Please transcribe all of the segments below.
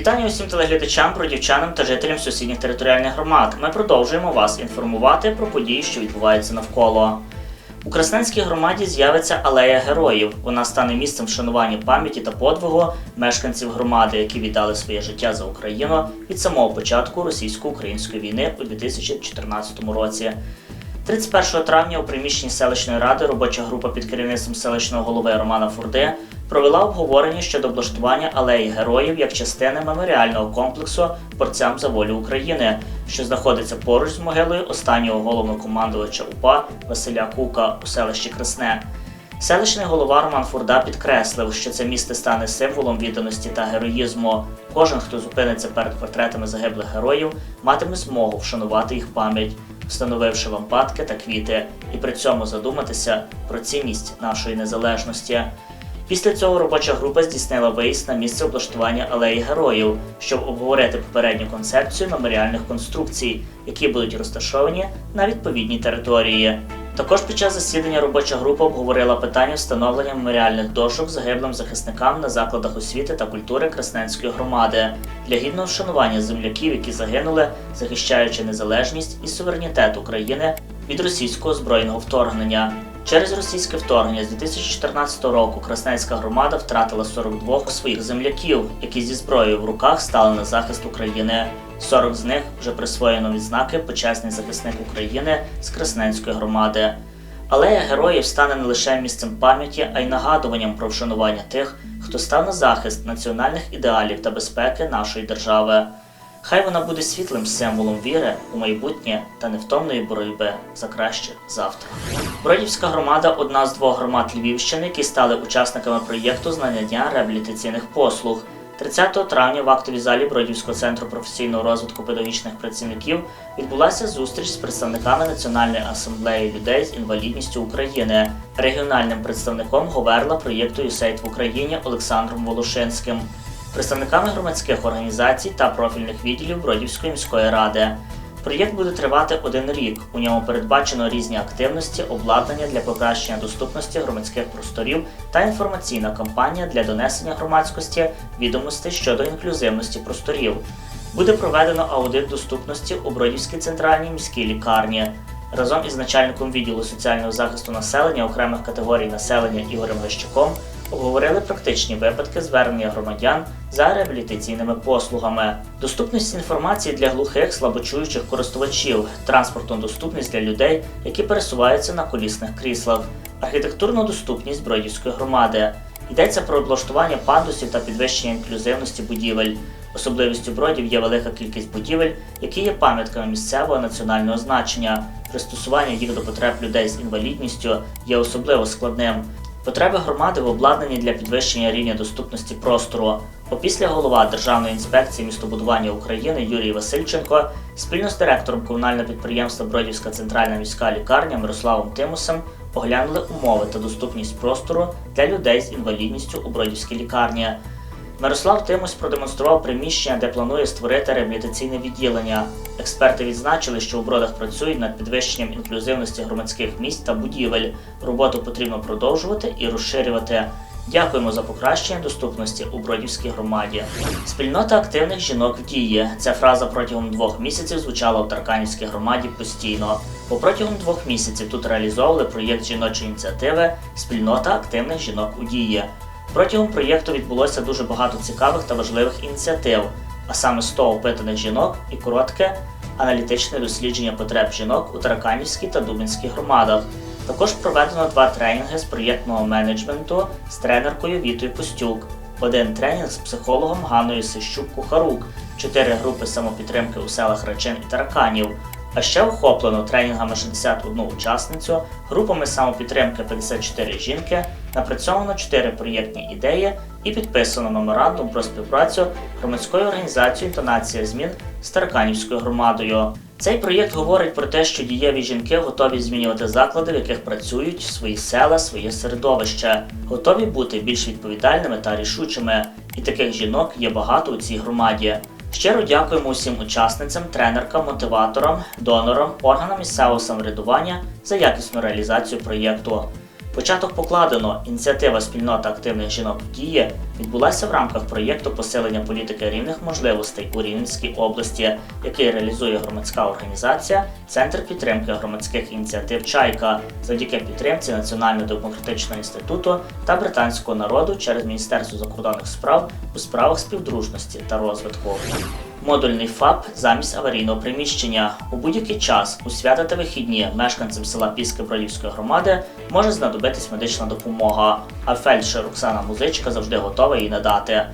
Вітання усім телеглядачам, бродівчанам та жителям сусідніх територіальних громад. Ми продовжуємо вас інформувати про події, що відбуваються навколо. У Красненській громаді з'явиться алея героїв. Вона стане місцем вшанування пам'яті та подвигу мешканців громади, які віддали своє життя за Україну від самого початку російсько-української війни у 2014 році. 31 травня у приміщенні селищної ради робоча група під керівництвом селищного голови Романа Фурди провела обговорення щодо облаштування алеї героїв як частини меморіального комплексу борцям за волю України, що знаходиться поруч з могилою останнього головнокомандувача УПА Василя Кука у селищі Красне. Селищний голова Роман Фурда підкреслив, що це місце стане символом відданості та героїзму. Кожен, хто зупиниться перед портретами загиблих героїв, матиме змогу вшанувати їх пам'ять, встановивши лампадки та квіти, і при цьому задуматися про цінність нашої незалежності. Після цього робоча група здійснила виїзд на місце облаштування алеї героїв, щоб обговорити попередню концепцію меморіальних конструкцій, які будуть розташовані на відповідній території. Також під час засідання робоча група обговорила питання встановлення меморіальних дошок загиблим захисникам на закладах освіти та культури Красненської громади для гідного вшанування земляків, які загинули, захищаючи незалежність і суверенітет України від російського збройного вторгнення. Через російське вторгнення з 2014 року Красненська громада втратила 42 своїх земляків, які зі зброєю в руках стали на захист України. 40 з них вже присвоєно відзнаки Почесний захисник України з Красненської громади. Алея героїв стане не лише місцем пам'яті, а й нагадуванням про вшанування тих, хто став на захист національних ідеалів та безпеки нашої держави. Хай вона буде світлим символом віри у майбутнє та невтомної боротьби за краще завтра. Бродівська громада одна з двох громад Львівщини, які стали учасниками проєкту з надання реабілітаційних послуг. 30 травня в актовій залі Бродівського центру професійного розвитку педагогічних працівників відбулася зустріч з представниками Національної асамблеї людей з інвалідністю України, регіональним представником Говерла проєкту «ЮСЕЙД» в Україні Олександром Волошинським, представниками громадських організацій та профільних відділів Бродівської міської ради. Проєкт буде тривати один рік. У ньому передбачено різні активності, обладнання для покращення доступності громадських просторів та інформаційна кампанія для донесення громадськості відомостей щодо інклюзивності просторів. Буде проведено аудит доступності у Бродівській центральній міській лікарні. Разом із начальником відділу соціального захисту населення окремих категорій населення Ігорем Лещуком обговорили практичні випадки звернення громадян за реабілітаційними послугами, доступність інформації для глухих слабочуючих користувачів, транспортну доступність для людей, які пересуваються на колісних кріслах, архітектурну доступність Бродівської громади. Йдеться про облаштування пандусів та підвищення інклюзивності будівель. Особливістю бродів є велика кількість будівель, які є пам'ятками місцевого національного значення. Пристосування їх до потреб людей з інвалідністю є особливо складним. Потреби громади в обладнанні для підвищення рівня доступності простору. Опісля голова Державної інспекції містобудування України Юрій Васильченко спільно з директором комунального підприємства Бродівська центральна міська лікарня Мирославом Тимусом оглянули умови та доступність простору для людей з інвалідністю у Бродівській лікарні. Мирослав Тимось продемонстрував приміщення, де планує створити реабілітаційне відділення. Експерти відзначили, що у бродах працюють над підвищенням інклюзивності громадських місць та будівель. Роботу потрібно продовжувати і розширювати. Дякуємо за покращення доступності у Бродівській громаді. Спільнота активних жінок в дії. Ця фраза протягом двох місяців звучала в Тарканівській громаді постійно. Бо протягом двох місяців тут реалізовували проєкт жіночої ініціативи Спільнота активних жінок у дії. Протягом проєкту відбулося дуже багато цікавих та важливих ініціатив, а саме 100 опитаних жінок і коротке аналітичне дослідження потреб жінок у Тараканівській та Дубинській громадах. Також проведено два тренінги з проєктного менеджменту з тренеркою Вітою Пустюк, один тренінг з психологом Ганною Сищук-Кухарук, чотири групи самопідтримки у селах Рачин і Тараканів. А ще охоплено тренінгами 61 учасницю, групами самопідтримки 54 жінки, напрацьовано 4 проєктні ідеї і підписано меморандум про співпрацю громадської організації «Інтонація змін» з Тараканівською громадою. Цей проєкт говорить про те, що дієві жінки готові змінювати заклади, в яких працюють, свої села, своє середовище, готові бути більш відповідальними та рішучими. І таких жінок є багато у цій громаді. Щиро дякуємо усім учасницям, тренеркам, мотиваторам, донорам, органам місцевого самоврядування за якісну реалізацію проєкту. Початок покладено. Ініціатива спільнота активних жінок в дії відбулася в рамках проєкту посилення політики рівних можливостей у Рівненській області, який реалізує громадська організація Центр підтримки громадських ініціатив Чайка завдяки підтримці Національного демократичного інституту та британського народу через Міністерство закордонних справ у справах співдружності та розвитку. Модульний ФАП замість аварійного приміщення. У будь-який час, у свята та вихідні, мешканцям села Піски Бродівської громади може знадобитись медична допомога, а фельдшер Оксана Музичка завжди готова її надати.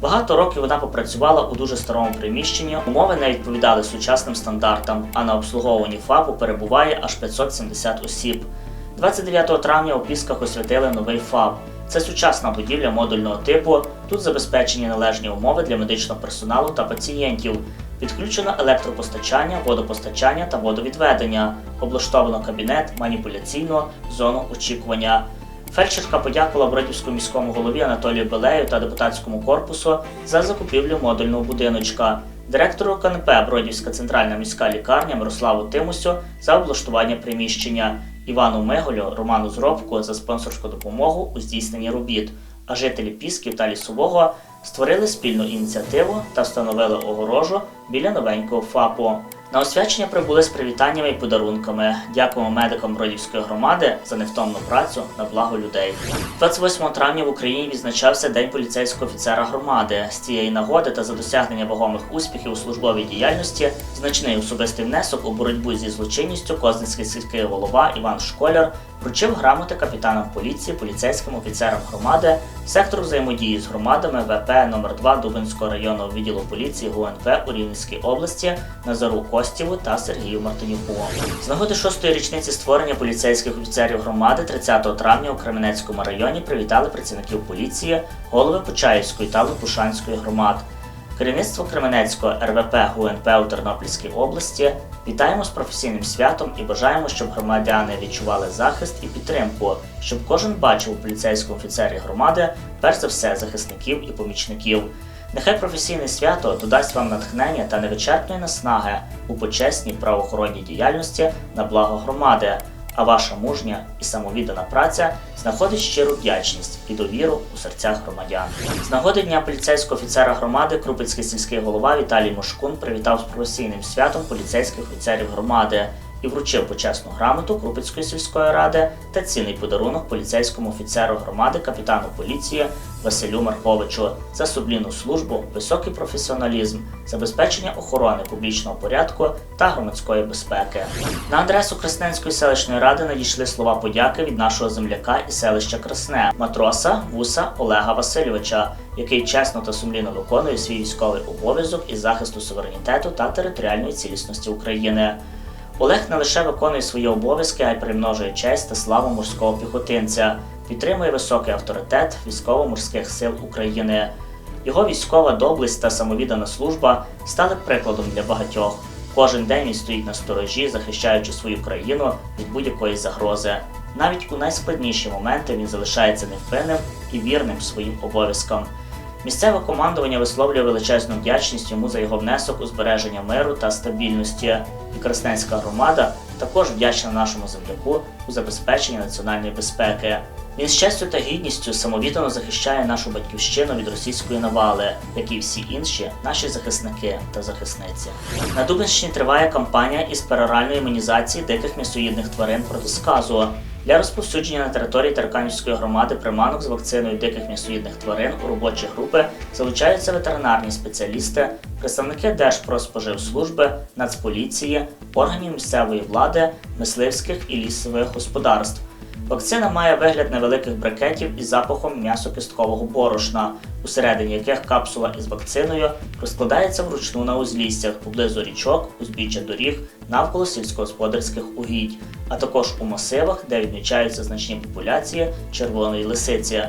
Багато років вона попрацювала у дуже старому приміщенні, умови не відповідали сучасним стандартам, а на обслуговуванні ФАПу перебуває аж 570 осіб. 29 травня у Пісках освятили новий ФАП. Це сучасна будівля модульного типу. Тут забезпечені належні умови для медичного персоналу та пацієнтів. Підключено електропостачання, водопостачання та водовідведення. Облаштовано кабінет, маніпуляційну зону очікування. Фельдшерка подякувала Бродівському міському голові Анатолію Белею та депутатському корпусу за закупівлю модульного будиночка. Директору КНП Бродівська центральна міська лікарня Мирославу Тимусю за облаштування приміщення, Івану Миголю, Роману Зробку за спонсорську допомогу у здійсненні робіт. А жителі Пісків та Лісового створили спільну ініціативу та встановили огорожу біля новенького ФАПу. На освячення прибули з привітаннями і подарунками. Дякуємо медикам Бродівської громади за невтомну працю на благо людей. 28 травня в Україні відзначався День поліцейського офіцера громади. З цієї нагоди та за досягнення вагомих успіхів у службовій діяльності значний особистий внесок у боротьбу зі злочинністю Козницький сільський голова Іван Школяр вручив грамоти капітанам поліції, поліцейським офіцерам громади, сектору взаємодії з громадами ВП номер 2 Дубинського районного відділу поліції ГУНП у Рівненській області Назару Костєву та Сергію Мартинюку. З нагоди шостої річниці створення поліцейських офіцерів громади 30 травня у Кременецькому районі привітали працівників поліції, голови Почаївської та Лопушанської громад. Керівництво Кременецького РВП ГУНП у Тернопільській області вітаємо з професійним святом і бажаємо, щоб громадяни відчували захист і підтримку, щоб кожен бачив у поліцейському офіцері громади перш за все захисників і помічників. Нехай професійне свято додасть вам натхнення та невичерпної наснаги у почесній правоохоронній діяльності на благо громади, а ваша мужня і самовіддана праця знаходить щиру вдячність і довіру у серцях громадян. З нагоди дня поліцейського офіцера громади Крупицький сільський голова Віталій Мошкун привітав з професійним святом поліцейських офіцерів громади і вручив почесну грамоту Крупицької сільської ради та цінний подарунок поліцейському офіцеру громади капітану поліції Василю Марковичу за сублінну службу, високий професіоналізм, забезпечення охорони публічного порядку та громадської безпеки. На адресу Красненської селищної ради надійшли слова подяки від нашого земляка і селища Красне, матроса Вуса Олега Васильовича, який чесно та сумлінно виконує свій військовий обов'язок із захисту суверенітету та територіальної цілісності України. Олег не лише виконує свої обов'язки, а й примножує честь та славу морського піхотинця, підтримує високий авторитет військово-морських сил України. Його військова доблесть та самовіддана служба стали прикладом для багатьох. Кожен день він стоїть на сторожі, захищаючи свою країну від будь-якої загрози. Навіть у найскладніші моменти він залишається невпинним і вірним своїм обов'язкам. Місцеве командування висловлює величезну вдячність йому за його внесок у збереження миру та стабільності. І Красненська громада також вдячна нашому земляку у забезпеченні національної безпеки. Він з честю та гідністю самовіддано захищає нашу батьківщину від російської навали, як і всі інші наші захисники та захисниці. На Дубинщині триває кампанія із пероральної імунізації диких м'ясоїдних тварин проти сказу. Для розповсюдження на території Тарканівської громади приманок з вакциною диких м'ясоїдних тварин у робочі групи залучаються ветеринарні спеціалісти, представники Держпродспоживслужби, Нацполіції, органів місцевої влади, мисливських і лісових господарств. Вакцина має вигляд невеликих брикетів із запахом м'ясо-кісткового борошна, усередині яких капсула із вакциною розкладається вручну на узліссях поблизу річок, узбіччя доріг, навколо сільськогосподарських угідь, а також у масивах, де відмічаються значні популяції червоної лисиці.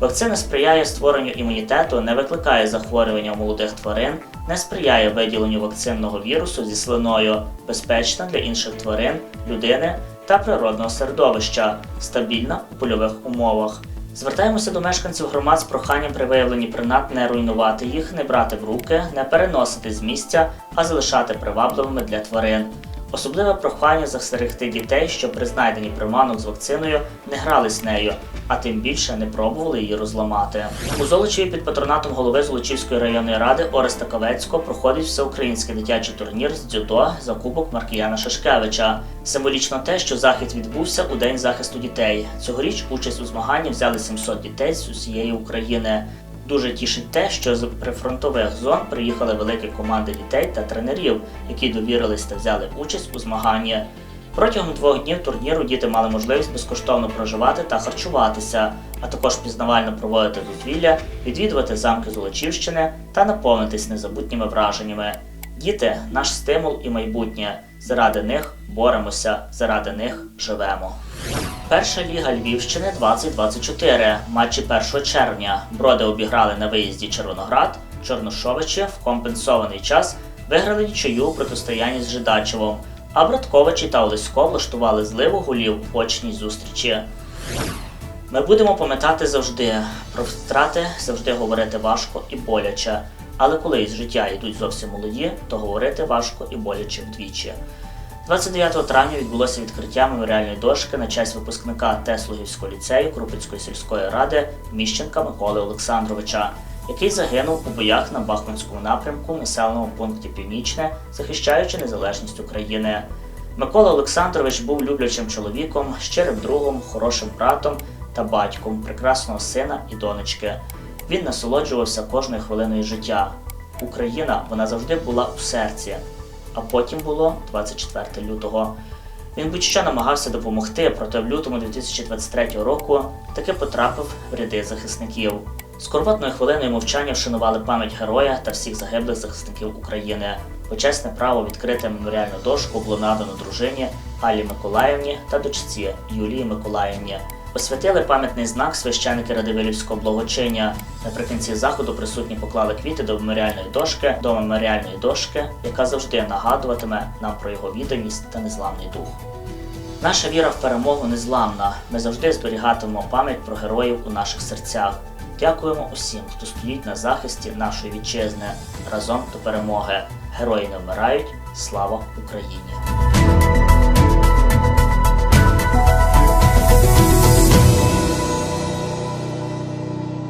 Вакцина сприяє створенню імунітету, не викликає захворювання у молодих тварин, не сприяє виділенню вакцинного вірусу зі слиною, безпечна для інших тварин, людини та природного середовища, стабільна у польових умовах. Звертаємося до мешканців громад з проханням при виявленні принад не руйнувати їх, не брати в руки, не переносити з місця, а залишати привабливими для тварин. Особливе прохання застерегти дітей, щоб при знайденні приманок з вакциною не грались нею, а тим більше не пробували її розламати. У Золочеві під патронатом голови Золочівської районної ради Ореста Кавецького проходить всеукраїнський дитячий турнір з дзюдо за кубок Маркіяна Шашкевича. Символічно те, що захід відбувся у день захисту дітей. Цьогоріч участь у змаганні взяли 700 дітей з усієї України. Дуже тішить те, що з прифронтових зон приїхали великі команди дітей та тренерів, які довірились та взяли участь у змаганні. Протягом двох днів турніру діти мали можливість безкоштовно проживати та харчуватися, а також пізнавально проводити дозвілля, відвідувати замки Золочівщини та наповнитись незабутніми враженнями. Діти наш стимул і майбутнє. Заради них боремося, заради них живемо. Перша ліга Львівщини 2024. Матчі 1 червня. Броди обіграли на виїзді Червоноград, Чорношовичі в компенсований час виграли нічию у протистоянні з Жидачевом, а Братковичі та Олесько влаштували зливу голів в очній зустрічі. Ми будемо пам'ятати завжди. Про втрати завжди говорити важко і боляче. Але коли із життя йдуть зовсім молоді, то говорити важко і боляче вдвічі. 29 травня відбулося відкриття меморіальної дошки на честь випускника Теслугівського ліцею Крупицької сільської ради Міщенка Миколи Олександровича, який загинув у боях на Бахмутському напрямку в населеному пункті Північне, захищаючи незалежність України. Микола Олександрович був люблячим чоловіком, щирим другом, хорошим братом та батьком прекрасного сина і донечки. Він насолоджувався кожною хвилиною життя. Україна вона завжди була у серці. А потім було 24 лютого. Він будь-що намагався допомогти, проте в лютому 2023 року таки потрапив в ряди захисників. Скорботною хвилиною мовчання вшанували пам'ять героя та всіх загиблих захисників України. Почесне право відкрити меморіальну дошку було надано дружині Алі Миколаївні та дочці Юлії Миколаївні. Освятили пам'ятний знак священики Радивилівського благочиння. Наприкінці заходу присутні поклали квіти до меморіальної дошки, до меморіальної дошки, яка завжди нагадуватиме нам про його відданість та незламний дух. Наша віра в перемогу незламна. Ми завжди зберігатимемо пам'ять про героїв у наших серцях. Дякуємо усім, хто стоїть на захисті нашої вітчизни разом до перемоги. Герої не вмирають. Слава Україні!